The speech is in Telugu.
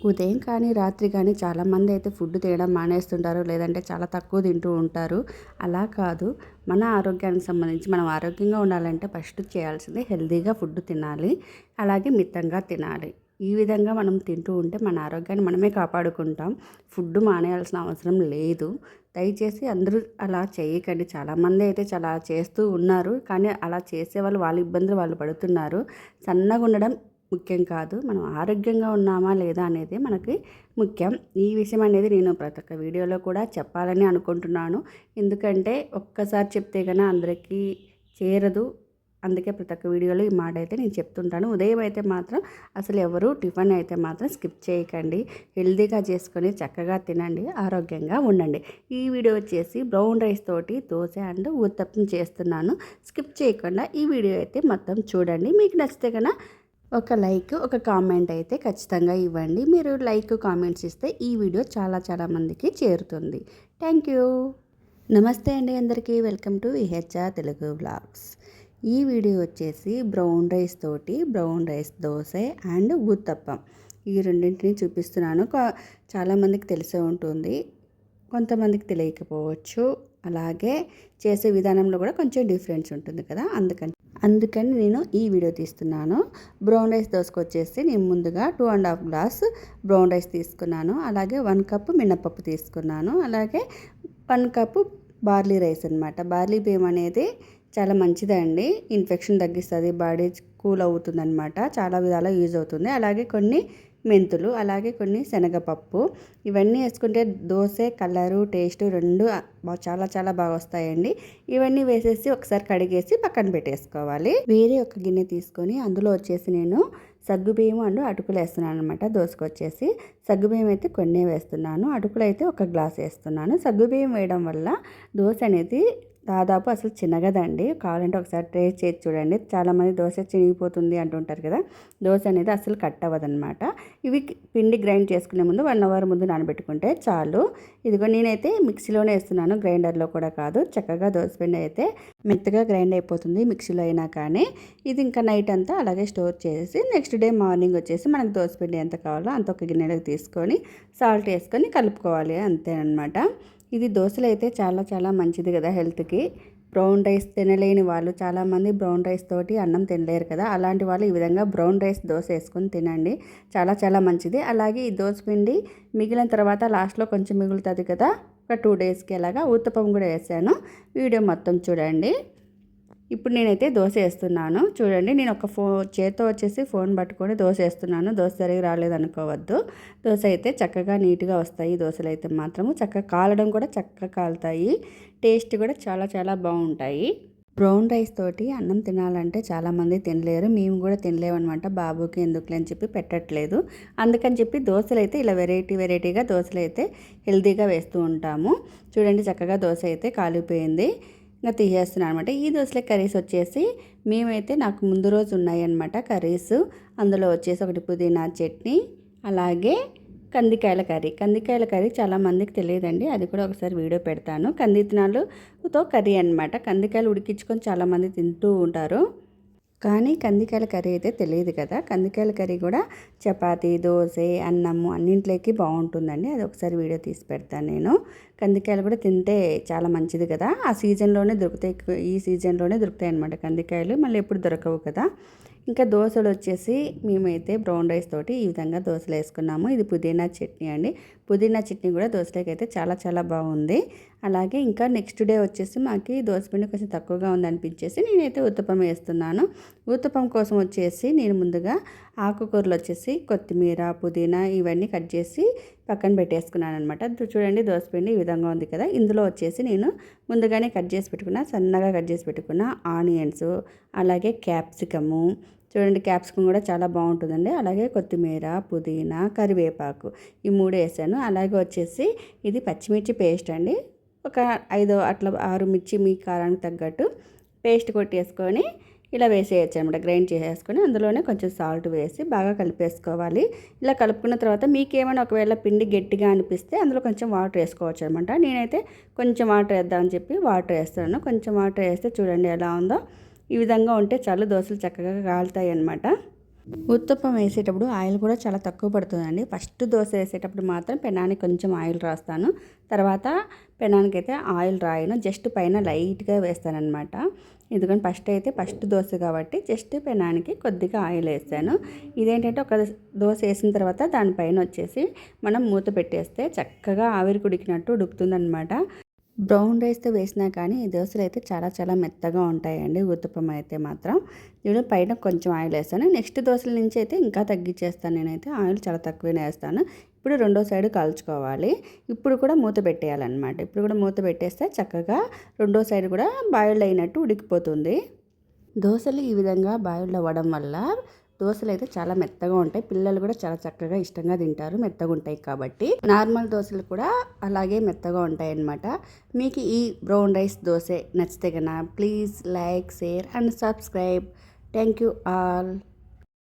ఉదయం కానీ రాత్రి కానీ చాలామంది అయితే ఫుడ్ తినడం మానేస్తుంటారు. లేదంటే చాలా తక్కువ తింటూ ఉంటారు. అలా కాదు. మన ఆరోగ్యానికి సంబంధించి మనం ఆరోగ్యంగా ఉండాలంటే ఫస్ట్ చేయాల్సింది హెల్తీగా ఫుడ్ తినాలి. అలాగే మితంగా తినాలి. ఈ విధంగా మనం తింటూ ఉంటే మన ఆరోగ్యాన్ని మనమే కాపాడుకుంటాం. ఫుడ్ మానేయాల్సిన అవసరం లేదు. దయచేసి అందరూ అలా చేయకండి. చాలామంది అయితే చాలా చేస్తూ ఉన్నారు. కానీ అలా చేసే వాళ్ళు వాళ్ళ ఇబ్బందులు వాళ్ళు పడుతున్నారు. సన్నగా ఉండడం ముఖ్యం కాదు. మనం ఆరోగ్యంగా ఉన్నామా లేదా అనేది మనకి ముఖ్యం. ఈ విషయం అనేది నేను ప్రతి ఒక్క వీడియోలో కూడా చెప్పాలని అనుకుంటున్నాను. ఎందుకంటే ఒక్కసారి చెప్తే కన్నా అందరికీ చేరదు. అందుకే ప్రతి ఒక్క వీడియోలో ఈ మాట అయితే నేను చెప్తుంటాను. ఉదయం అయితే మాత్రం అసలు ఎవరు టిఫిన్ అయితే మాత్రం స్కిప్ చేయకండి. హెల్దీగా చేసుకొని చక్కగా తినండి. ఆరోగ్యంగా ఉండండి. ఈ వీడియో వచ్చేసి బ్రౌన్ రైస్ తోటి దోశ అండ్ ఊతప్పం చేస్తున్నాను. స్కిప్ చేయకుండా ఈ వీడియో అయితే మొత్తం చూడండి. మీకు నచ్చితే కన్నా ఒక లైక్ ఒక కామెంట్ అయితే ఖచ్చితంగా ఇవ్వండి. మీరు లైక్ కామెంట్స్ ఇస్తే ఈ వీడియో చాలా చాలా మందికి చేరుతుంది. Thank you. నమస్తే అండి అందరికీ. Welcome to VHR Telugu blogs ఈ వీడియో వచ్చేసి బ్రౌన్ రైస్ తోటి brown rice dosa and uttapam. ఈ రెండింటిని చూపిస్తున్నాను. చాలామందికి తెలిసే ఉంటుంది. కొంతమందికి తెలియకపోవచ్చు. అలాగే చేసే విధానంలో కూడా కొంచెం డిఫరెన్స్ ఉంటుంది కదా. అందుకని అందుకని నేను ఈ వీడియో తీస్తున్నాను. బ్రౌన్ రైస్ దోశకు వచ్చేసి నేను ముందుగా two and half glass brown rice తీసుకున్నాను. అలాగే వన్ కప్ మినపప్పు తీసుకున్నాను. అలాగే వన్ కప్పు బార్లీ రైస్ అనమాట బార్లీ బియ్యం అనేది చాలా మంచిదండి. ఇన్ఫెక్షన్ తగ్గిస్తుంది బాడీ కూల్ అవుతుంది అనమాట చాలా విధాలుగా యూజ్ అవుతుంది. అలాగే కొన్ని మెంతులు అలాగే కొన్ని శనగపప్పు. ఇవన్నీ వేసుకుంటే దోశ కలరు టేస్ట్ రెండు చాలా చాలా బాగా వస్తాయండి. ఇవన్నీ వేసేసి ఒకసారి కడిగేసి పక్కన పెట్టేసుకోవాలి. వేరే ఒక గిన్నె తీసుకొని అందులో వచ్చేసి నేను సగ్గుబియ్యం అండ్ అటుకులు వేస్తున్నాను అనమాట దోశకు వచ్చేసి. సగ్గుబియ్యం అయితే కొన్ని వేస్తున్నాను అటుకులు అయితే ఒక గ్లాస్ వేస్తున్నాను. సగ్గుబియ్యం వేయడం వల్ల దోశ అనేది దాదాపు అసలు చిన్నగదండి. కావాలంటే ఒకసారి ట్రేస్ చేసి చూడండి. చాలామంది దోశ చినిగిపోతుంది అంటుంటారు కదా. దోశ అనేది అసలు కట్ అవ్వదనమాట ఇవి పిండి గ్రైండ్ చేసుకునే ముందు వన్ అవర్ ముందు నానబెట్టుకుంటే చాలు. ఇదిగో నేనైతే మిక్సీలోనే వేస్తున్నాను. గ్రైండర్లో కూడా కాదు. చక్కగా దోశ పిండి అయితే మెత్తగా గ్రైండ్ అయిపోతుంది మిక్సీలో అయినా కానీ. ఇది ఇంకా నైట్ అంతా అలాగే స్టోర్ చేసి నెక్స్ట్ డే మార్నింగ్ వచ్చేసి మనకు దోశ పిండి ఎంత కావాలో అంత ఒక గిన్నెలకు తీసుకొని సాల్ట్ వేసుకొని కలుపుకోవాలి. అంతే అనమాట ఇది దోశలు అయితే చాలా చాలా మంచిది కదా హెల్త్కి. బ్రౌన్ రైస్ తినలేని వాళ్ళు చాలామంది బ్రౌన్ రైస్ తోటి అన్నం తినలేరు కదా. అలాంటి వాళ్ళు ఈ విధంగా బ్రౌన్ రైస్ దోశ వేసుకొని తినండి. చాలా చాలా మంచిది. అలాగే ఈ దోశ పిండి మిగిలిన తర్వాత లాస్ట్లో కొంచెం మిగులుతుంది కదా. ఒక టూ డేస్కి అలాగా ఉత్తపం కూడా వేసాను. వీడియో మొత్తం చూడండి. ఇప్పుడు నేనైతే దోశ వేస్తున్నాను. చూడండి నేను ఒక ఫో చేతో వచ్చేసి ఫోన్ పట్టుకొని దోశ వేస్తున్నాను. దోశ సరిగా రాలేదనుకోవద్దు దోశ అయితే చక్కగా నీట్గా వస్తాయి. దోశలు అయితే మాత్రము చక్కగా కాలడం కూడా చక్కగా కాలుతాయి. టేస్ట్ కూడా చాలా చాలా బాగుంటాయి. బ్రౌన్ రైస్ తోటి అన్నం తినాలంటే చాలామంది తినలేరు. మేము కూడా తినలేమన్నమాట. బాబుకి ఎందుకులే అని చెప్పి పెట్టట్లేదు. అందుకని చెప్పి దోశలు అయితే ఇలా వెరైటీ వెరైటీగా దోశలు అయితే హెల్తీగా వేస్తూ ఉంటాము. చూడండి చక్కగా దోశ అయితే కాలిపోయింది. ఇంకా తీసేస్తున్నాను అనమాట ఈ దోశల కర్రీస్ వచ్చేసి మేమైతే నాకు ముందు రోజు ఉన్నాయన్నమాట కర్రీస్. అందులో వచ్చేసి ఒకటి పుదీనా చట్నీ అలాగే కందికాయల కర్రీ. కందికాయల కర్రీ చాలా మందికి తెలియదండి. అది కూడా ఒకసారి వీడియో పెడతాను. కందితనాలుతో కర్రీ అనమాట కందికాయలు ఉడికించుకొని చాలామంది తింటూ ఉంటారు. కానీ కందికాయల కర్రీ అయితే తెలియదు కదా. కందికాయల కర్రీ కూడా చపాతీ దోశ అన్నము అన్నింటిలోకి బాగుంటుందండి. అది ఒకసారి వీడియో తీసి పెడతాను నేను. కందికాయలు కూడా తింటే చాలా మంచిది కదా. ఆ సీజన్లోనే దొరుకుతాయి. ఈ సీజన్లోనే దొరుకుతాయి అనమాట కందికాయలు. మళ్ళీ ఎప్పుడు దొరకవు కదా. ఇంకా దోశలు వచ్చేసి మేమైతే బ్రౌన్ రైస్ తోటి ఈ విధంగా దోశలు వేసుకున్నాము. ఇది పుదీనా చట్నీ అండి. పుదీనా చట్నీ కూడా దోశలకి అయితే చాలా చాలా బాగుంది. అలాగే ఇంకా నెక్స్ట్ డే వచ్చేసి మాకు దోశపిండి కొంచెం తక్కువగా ఉందనిపించేసి నేనైతే ఉత్తపం వేస్తున్నాను. ఉత్తపం కోసం వచ్చేసి నేను ముందుగా ఆకుకూరలు వచ్చేసి కొత్తిమీర పుదీనా ఇవన్నీ కట్ చేసి పక్కన పెట్టేసుకున్నాను అనమాట చూడండి దోసపిండి ఈ విధంగా ఉంది కదా. ఇందులో వచ్చేసి నేను ముందుగానే కట్ చేసి పెట్టుకున్న సన్నగా కట్ చేసి పెట్టుకున్న ఆనియన్స్ అలాగే క్యాప్సికము. చూడండి క్యాప్సికమ్ కూడా చాలా బాగుంటుందండి. అలాగే కొత్తిమీర పుదీనా కరివేపాకు ఈ మూడు వేసాను. అలాగే వచ్చేసి ఇది పచ్చిమిర్చి పేస్ట్ అండి. ఒక ఐదు అట్లా ఆరు మిర్చి మీ కారానికి తగ్గట్టు పేస్ట్ కొట్టేసుకొని ఇలా వేసేయచ్చు అనమాట గ్రైండ్ చేసేసుకొని అందులోనే కొంచెం సాల్ట్ వేసి బాగా కలిపేసుకోవాలి. ఇలా కలుపుకున్న తర్వాత మీకేమైనా ఒకవేళ పిండి గట్టిగా అనిపిస్తే అందులో కొంచెం వాటర్ వేసుకోవచ్చు అనమాట నేనైతే కొంచెం వాటర్ వేద్దామని చెప్పి వాటర్ వేస్తాను కొంచెం వాటర్ వేస్తే చూడండి ఎలా ఉందో. ఈ విధంగా ఉంటే చాలు దోశలు చక్కగా కాలుతాయి అనమాట ఉత్తప్పం వేసేటప్పుడు ఆయిల్ కూడా చాలా తక్కువ పడుతుందండి. ఫస్ట్ దోశ వేసేటప్పుడు మాత్రం పెనానికి కొంచెం ఆయిల్ రాస్తాను. తర్వాత పెనానికి అయితే ఆయిల్ రాయను. జస్ట్ పైన లైట్గా వేస్తానన్నమాట. ఎందుకంటే ఫస్ట్ అయితే ఫస్ట్ దోశ కాబట్టి జస్ట్ పెనానికి కొద్దిగా ఆయిల్ వేసాను. ఇదేంటంటే ఒక దోశ వేసిన తర్వాత దానిపైన వచ్చేసి మనం మూత పెట్టేస్తే చక్కగా ఆవిరి కుడికినట్టు ఉడుకుతుందనమాట బ్రౌన్ రైస్తో వేసినా కానీ ఈ దోశలు అయితే చాలా చాలా మెత్తగా ఉంటాయండి. ఉత్తపం అయితే మాత్రం. నేను పైన కొంచెం ఆయిల్ వేస్తాను. నెక్స్ట్ దోశల నుంచి అయితే ఇంకా తగ్గించేస్తాను. నేనైతే ఆయిల్ చాలా తక్కువనే వేస్తాను. ఇప్పుడు రెండో సైడ్ కాల్చుకోవాలి. ఇప్పుడు కూడా మూత పెట్టేయాలన్నమాట. ఇప్పుడు కూడా మూత పెట్టేస్తే చక్కగా రెండో సైడ్ కూడా బాయిల్డ్ అయినట్టు ఉడికిపోతుంది. దోశలు ఈ విధంగా బాయిల్డ్ అవ్వడం వల్ల దోశలు అయితే చాలా మెత్తగా ఉంటాయి. పిల్లలు కూడా చాలా చక్కగా ఇష్టంగా తింటారు. మెత్తగా ఉంటాయి కాబట్టి నార్మల్ దోశలు కూడా అలాగే మెత్తగా ఉంటాయి అన్నమాట మీకు ఈ బ్రౌన్ రైస్ దోశ నచ్చితే కన్నా please like share and subscribe. Thank you all.